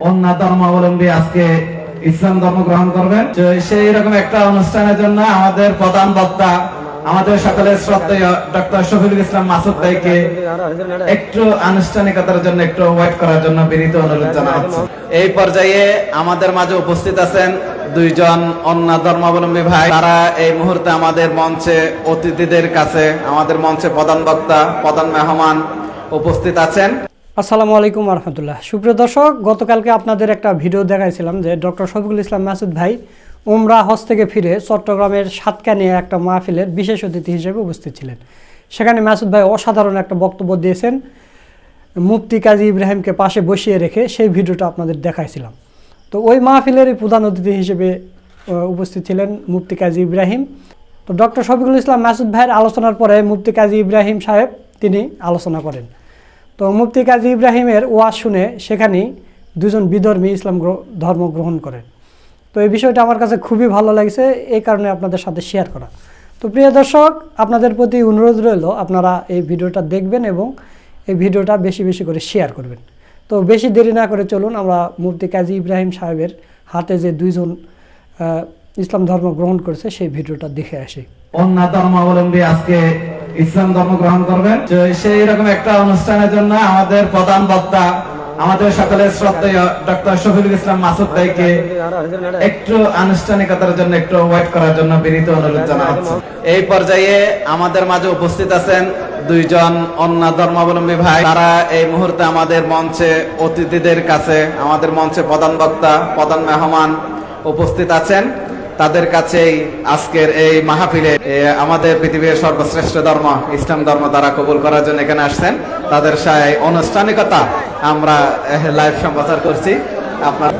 অন্য ধর্মাবলম্বী আজকে ইসলাম ধর্ম গ্রহণ করবেন। সেই রকম একটা অনুষ্ঠানের জন্য আমাদের প্রধান বক্তা, আমাদের সকলের শ্রদ্ধেয় ডক্টর শফিকুল ইসলাম মাসুদ ভাইকে একটু আনুষ্ঠানিকতার জন্য, একটু ওয়েট করার জন্য বিনীত অনুরোধ জানাচ্ছি। এই পর্যায়ে আমাদের মাঝে উপস্থিত আছেন দুইজন অন্য ধর্মাবলম্বী ভাই। তারা এই মুহূর্তে আমাদের মঞ্চে অতিথিদের কাছে, আমাদের মঞ্চে প্রধান বক্তা, প্রধান মেহমান উপস্থিত আছেন। আসসালামু আলাইকুম রহমতুল্লাহ সুপ্রিয় দর্শক, গতকালকে আপনাদের একটা ভিডিও দেখাইছিলাম যে ডক্টর শফিকুল ইসলাম মাসুদ ভাই উমরা হজ থেকে ফিরে চট্টগ্রামের সাতকানিয়া একটা মাহফিলের বিশেষ অতিথি হিসেবে উপস্থিত ছিলেন। সেখানে মাসুদ ভাই অসাধারণ একটা বক্তব্য দিয়েছেন, মুফতি কাজী ইব্রাহিমকে পাশে বসিয়ে রেখে সেই ভিডিওটা আপনাদের দেখাইছিলাম। তো ওই মাহফিলেরই প্রধান অতিথি হিসেবে উপস্থিত ছিলেন মুফতি কাজী ইব্রাহিম। তো ডক্টর শফিকুল ইসলাম মাসুদ ভাইয়ের আলোচনার পরে মুফতি কাজী ইব্রাহিম সাহেব তিনি আলোচনা করেন। তো মুফতি কাজী ইব্রাহিমের ওয়াজ শুনে সেখানেই দুজন বিধর্মী ইসলাম ধর্ম গ্রহণ করেন তো এই বিষয়টা আমার কাছে খুবই ভালো লাগছে, এই কারণে আপনাদের সাথে শেয়ার করা। তো প্রিয় দর্শক, আপনাদের প্রতি অনুরোধ রইল, আপনারা এই ভিডিওটা দেখবেন এবং এই ভিডিওটা বেশি বেশি করে শেয়ার করবেন। তো বেশি দেরি না করে চলুন, আমরা মুফতি কাজী ইব্রাহিম সাহেবের হাতে যে দুইজন ইসলাম ধর্ম গ্রহণ করেছে, সেই ভিডিওটা দেখে আসি। অন্য ধর্মাবলম্বী আজকে ইসলাম ধর্ম গ্রহণ করবেন। সেই রকম একটা অনুষ্ঠানের জন্য আমাদের প্রধান বক্তা, আমাদের সকলের শ্রদ্ধেয় ডক্টর শফিকুল ইসলাম মাসুদ ভাইকে একটু আনুষ্ঠানিকতার জন্য, একটু ওয়েট করার জন্য বিনীত অনুরোধ জানাচ্ছি। এই পর্যায়ে আমাদের মাঝে উপস্থিত আছেন দুইজন অন্য ধর্মাবলম্বী ভাই। তারা এই মুহূর্তে আমাদের মঞ্চে অতিথিদের কাছে, আমাদের মঞ্চে প্রধান বক্তা, প্রধান মেহমান উপস্থিত আছেন। তাদের কাছেই আজকের এই মাহফিলে আমাদের পৃথিবীর সর্বশ্রেষ্ঠ ধর্ম, ইসলাম ধর্ম তারা কবুল করার জন্য এখানে আসছেন। তাদের সাথে আনুষ্ঠানিকতা আমরা লাইভ সম্প্রচার করছি। আপনার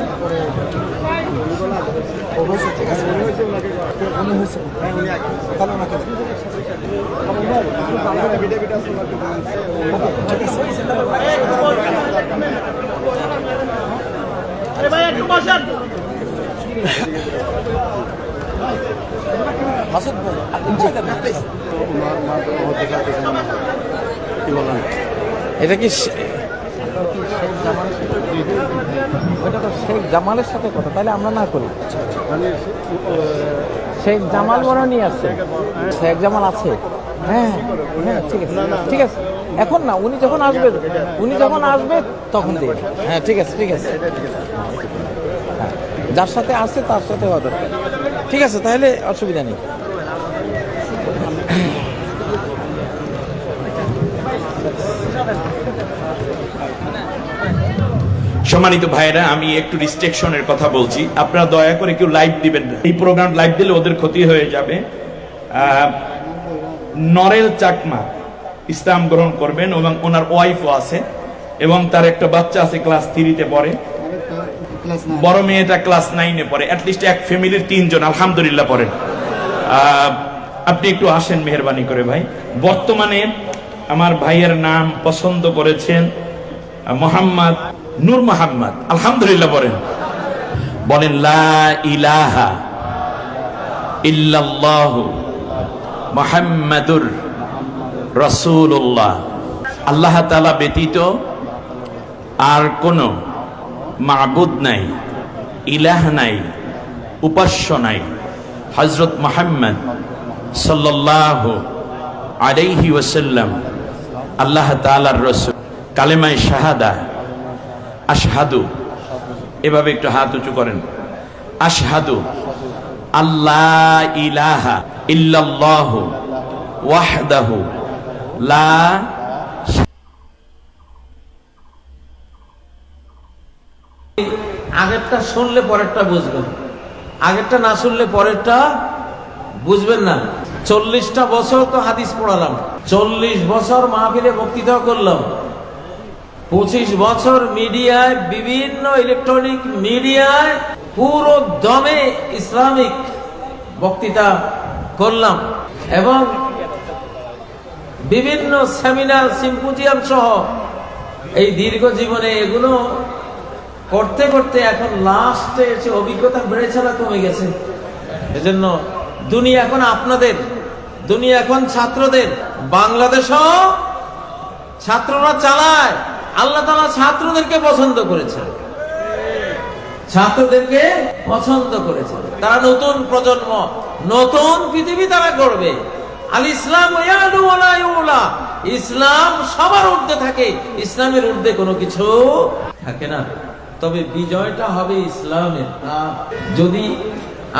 এটা কি শে- ওটা তো শেখ জামালের সাথে কথা, তাহলে আমরা না করি। শেখ জামাল বড় নিয়ে আসছে শেখ জামাল আছে। হ্যাঁ হ্যাঁ ঠিক আছে ঠিক আছে। এখন না, উনি যখন আসবে, উনি যখন আসবে, তখন দিয়ে হ্যাঁ ঠিক আছে ঠিক আছে। যার সাথে আছে, তার সাথে হওয়া দরকার ঠিক আছে, তাহলে অসুবিধা নেই। সম্মানিত ভাইরা আমি একটু রিস্ট্রিকশনের কথা বলছি। আপনারা দয়া করে কেউ লাইভ দিবেন না। এই প্রোগ্রাম লাইভ দিলে ওদের ক্ষতি হয়ে যাবে। নরেল চাকমা ইসলাম গ্রহণ করবেন এবং ওনার ওয়াইফও আছে এবং তার একটা বাচ্চা আছে ক্লাস থ্রিতে পড়ে। বড় মেয়েটা ক্লাস নাইনে পড়ে। অ্যাটলিস্ট এক ফ্যামিলির তিনজন, আলহামদুলিল্লাহ পড়েন। আপনি একটু আসেন মেহরবানি করে ভাই। বর্তমানে আমার ভাইয়ের নাম পছন্দ করেছেন মোহাম্মদ নূর মোহাম্মদ। আলহামদুলিল্লাহ বলেন বলেন, লা ইলাহা ইল্লাল্লাহু মোহাম্মদুর রসুল্লাহ আল্লাহ তালা ব্যতীত আর কোনো মাবুদ নাই, ইলাহ নাই, উপাস্য নাই। হজরত মোহাম্মদ সাল্লাহ আলাইহি ওসাল্লাম আল্লাহ তালার রসুল, কালেমায় শাহাদা, আশহাদু, এভাবে একটু হাত উঁচু করেন। আশহাদু আল্লাহ ইলাহা ইল্লাল্লাহ ওয়াহদাহু, লা আগেরটা শুনলে পরেরটা বুঝবেন। আগেরটা না শুনলে পরেরটা বুঝবেন না। চল্লিশটা বছর তো হাদিস পড়ালাম। চল্লিশ বছর মাহফিলে বক্তৃতা করলাম। পঁচিশ বছর মিডিয়ায়, বিভিন্ন ইলেকট্রনিক মিডিয়ায় পুরো দমে ইসলামিক বক্তৃতা করলাম এবং বিভিন্ন সেমিনার, সিম্পোজিয়াম সহ এই দীর্ঘ জীবনে এগুলো করতে করতে এখন লাস্টে এসে অভিজ্ঞতা বেড়েছে না কমে গেছে। এজন্য দুনিয়া এখন আপনাদের, দুনিয়া এখন ছাত্রদের, বাংলাদেশও ছাত্ররা চালায়। আল্লাহ তালা ছাত্রদেরকে পছন্দ করেছে। ছাত্রদেরকে পছন্দ করেছে। তারা নতুন প্রজন্ম, নতুন পৃথিবী তারা গড়বে। আল ইসলাম। ইসলাম সবার ঊর্ধ্বে থাকে, ইসলামের ঊর্ধ্বে কোনো কিছু থাকে না। তবে বিজয়টা হবে ইসলামের। যদি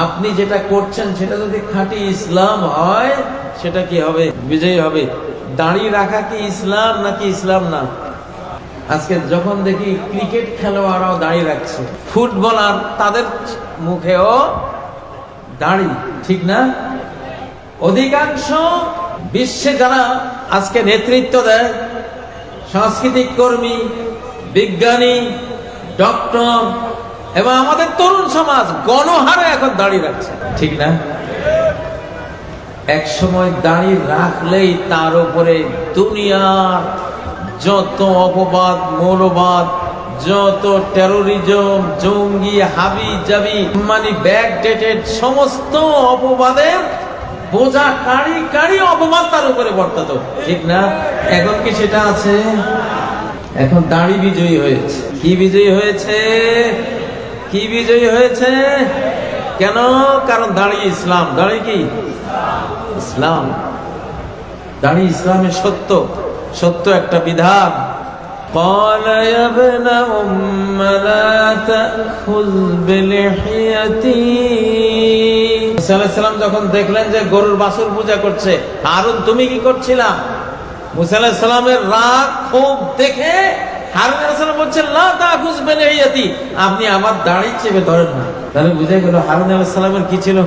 আপনি যেটা করছেন সেটা যদি খাঁটি ইসলাম হয়, সেটা কি হবে? বিজয়ী হবে। দাঁড়িয়ে রাখা কি ইসলাম নাকি ইসলাম না? আজকে যখন দেখি ক্রিকেট খেলোয়াড়রাও দাঁড়িয়ে রাখছে। ফুটবলার তাদের মুখেও দাড়ি, ঠিক না? অধিকাংশ বিশ্বে যারা আজকে নেতৃত্ব দেয়, সাংস্কৃতিক কর্মী, বিজ্ঞানী ডক্টর, এবং আমাদের তরুণ সমাজ গণহারে এখন দাঁড়িয়ে রাখছে। ঠিক না? এক সময় দাঁড়িয়ে রাখলেই তার উপরে দুনিয়ার যত অপবাদ, মৌলবাদ, যত টেরোরিজম জঙ্গি, হাবি জাবি মানে ব্যাক ডেটেড সমস্ত অপবাদের বোঝা কাড়ি কাড়ি অপবাদ তার উপরে বর্তাত। ঠিক না? এখন কি সেটা আছে? এখন দাড়ি বিজয়ী হয়েছে কি বিজয়ী হয়েছে কি বিজয়ী হয়েছে কেন কারণ দাড়ি ইসলাম দাড়ি কি ইসলাম দাড়ি ইসলামের সত্য সত্য একটা বিধান قال يا ابن أم لا تأخذ بلحيتي মুসা আলাইহিস সালাম যখন দেখলেন যে গরুর বাছুর পূজা করছে হারুন তুমি কি করছিলা মুসা রাগ খুব দেখে বলছেন আপনি আমার দাড়ি চেপে ধরেন না। তাহলে বুঝে গেল হারুন আলাইহিস সালামের কি ছিল?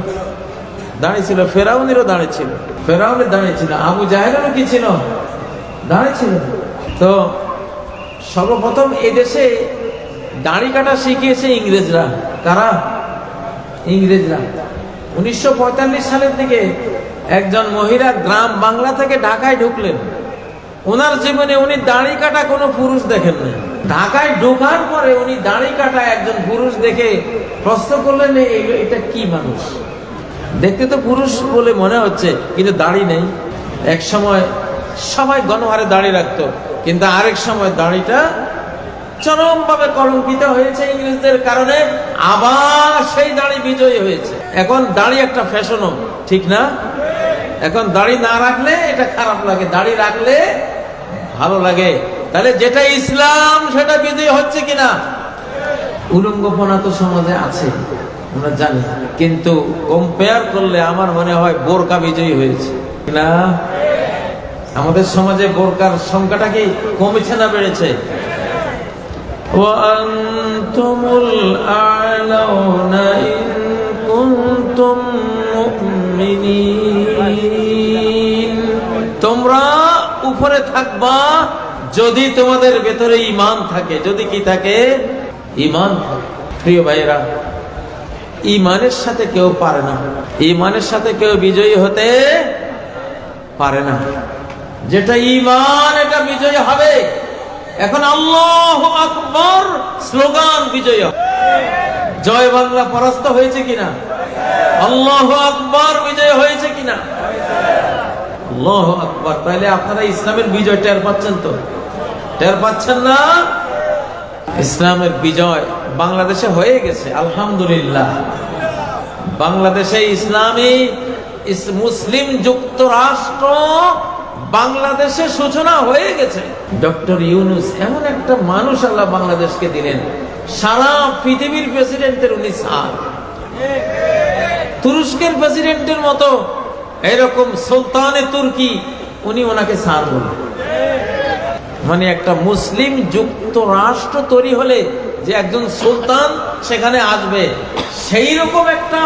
দাঁড়িয়ে ছিল, ফেরাউনেরও দাঁড়িয়ে ছিল। ফেরাউনের দাঁড়িয়ে ছিল, আবু জাহেলেরও কি ছিল? দাঁড়িয়ে ছিল। তো সর্বপ্রথম এদেশে দাড়ি কাটা শিখিয়েছে ইংরেজরা। কারা? ইংরেজরা। উনিশশো পঁয়তাল্লিশ সালের দিকে একজন মহিলা গ্রাম বাংলা থেকে ঢাকায় ঢুকলেন। ওনার জীবনে উনি দাড়ি কাটা কোনো পুরুষ দেখেন না ঢাকায় ঢোকার পরে উনি দাড়ি কাটা একজন পুরুষ দেখে প্রশ্ন করলেন "এই- এটা কি মানুষ? দেখতে তো পুরুষ বলে মনে হচ্ছে, কিন্তু দাড়ি নেই। এক সময় সবাই গণহারে দাড়ি রাখতো, কিন্তু আরেক সময় দাড়িটা চরমভাবে কলঙ্কিত হয়েছে ইংরেজদের কারণে, আবার সেই দাড়ি বিজয়ী হয়েছে। এখন দাড়ি একটা ফ্যাশনও, ঠিক না? এখন দাড়ি না রাখলে এটা খারাপ লাগে, দাড়ি রাখলে ভালো লাগে। তাহলে যেটা ইসলাম, সেটা বিজয়ী হচ্ছে কিনা? উলঙ্গপনা তো সমাজে আছে, আমরা জানি। কিন্তু কম্পেয়ার করলে আমার মনে হয় বোরকা বিজয়ী হয়েছে। না? আমাদের সমাজে বোরকার সংখ্যাটা কি কমেছে না বেড়েছে? মুমিনিন। তোমরা উপরে থাকবা যদি তোমাদের ভেতরে ইমান থাকে। যদি কি থাকে? ইমান প্রিয় ভাইরা ইমানের সাথে কেউ পারে না। ইমানের সাথে কেউ বিজয়ী হতে পারে না। যেটা ইমান এটা বিজয়ী হবে। এখন আল্লাহ আকবর স্লোগান বিজয়। জয় বাংলা পরাস্ত হয়েছে কিনা? আল্লাহ আকবর বিজয় হয়েছে কিনা? আল্লাহ আকবর। তাহলে আপনারা ইসলামের বিজয় টের পাচ্ছেন তো? টের পাচ্ছেন না? ইসলামের বিজয় বাংলাদেশে হয়ে গেছে, আলহামদুলিল্লাহ। বাংলাদেশে ইসলামী মুসলিম যুক্তরাষ্ট্র বাংলাদেশে সূচনা হয়ে গেছে। ডক্টর ইউনুস এমন একটা মানুষ আল্লাহ বাংলাদেশকে দিলেন, সারা পৃথিবীর প্রেসিডেন্টের উনি সার তুরস্কের প্রেসিডেন্টের মতো এরকম সুলতানে তুর্কি, উনি ওনাকে সার বলেন মানে একটা মুসলিম যুক্তরাষ্ট্র তৈরি হলে যে একজন সুলতান সেখানে আসবে সেই রকম একটা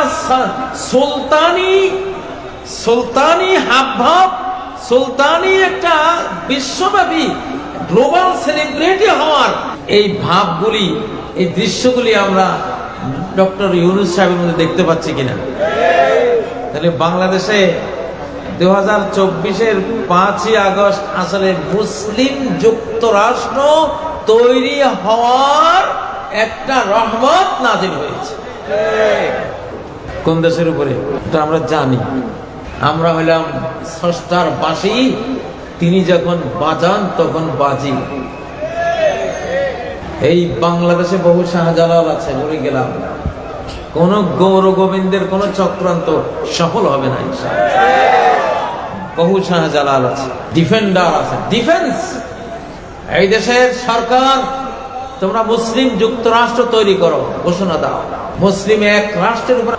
সুলতানি সুলতানি হাবভাব, সুলতানি একটা বিশ্বব্যাপী, গ্লোবাল সেলিব্রিটি হওয়ার এই ভাবগুলি, এই দৃশ্যগুলি আমরা ডক্টর ইউনুস সাহেবের মধ্যে দেখতে পাচ্ছি কিনা। তাহলে বাংলাদেশে দু হাজার চব্বিশের পাঁচই আগস্ট আসলে মুসলিম যুক্তরাষ্ট্র তৈরি হওয়ার একটা রহমত নাজিল হয়েছে। কোন দেশের উপরে? আমরা জানি। আমরা হইলাম স্রষ্টার বাসী, তিনি যখন বাজান, তখন বাজি। এই বাংলাদেশে বহু শাহজালাল আছে বলে গেলাম। কোন গৌর গোবিন্দের কোন চক্রান্ত সফল হবে না। বহু শাহজালাল আছে ডিফেন্ডার আছে। ডিফেন্স এই দেশের সরকার, তোমরা মুসলিম যুক্তরাষ্ট্র তৈরি করো, ঘোষণা দাও। মুসলিম এক রাষ্ট্রের উপর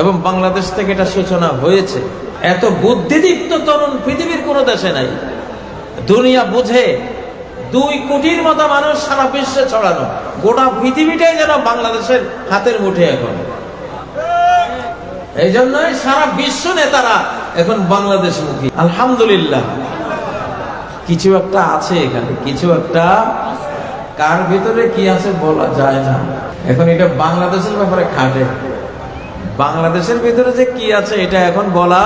এবং বাংলাদেশ থেকে এটা সূচনা হয়েছে। এত বুদ্ধিদীপ্ত তরুণ পৃথিবীর কোনো দেশে নাই। দুনিয়া বুঝে দুই কোটির মতো মানুষ সারা বিশ্বে ছড়ানো। গোটা পৃথিবীটাই যেন বাংলাদেশের হাতের মুঠে এখন। এই জন্যই সারা বিশ্ব নেতারা এখন বাংলাদেশ মুখী আলহামদুলিল্লাহ। কিছু একটা আছে এখানে, কিছু একটা কার ভিতরে কি আছে বলা যায় না। এখন এটা বাংলাদেশের ব্যাপারে খাটে। বাংলাদেশের ভিতরে যে কি আছে এটা এখন বলা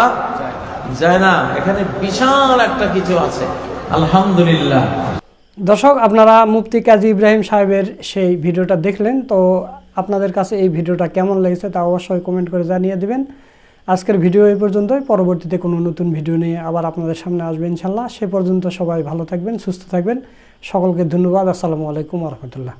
যায় না। এখানে বিশাল একটা কিছু আছে। আলহামদুলিল্লাহ। দর্শক, আপনারা মুফতি কাজী ইব্রাহিম সাহেবের সেই ভিডিওটা দেখলেন, তো আপনাদের কাছে এই ভিডিওটা কেমন লেগেছে তা অবশ্যই কমেন্ট করে জানিয়ে দেবেন। আজকের ভিডিও এই পর্যন্তই, পরবর্তীতে কোনো নতুন ভিডিও নিয়ে আবার আপনাদের সামনে আসবে ইনশাল্লাহ সে পর্যন্ত সবাই ভালো থাকবেন, সুস্থ থাকবেন। সকলকে ধন্যবাদ, আসসালামু আলাইকুম রহমতুল্লাহ।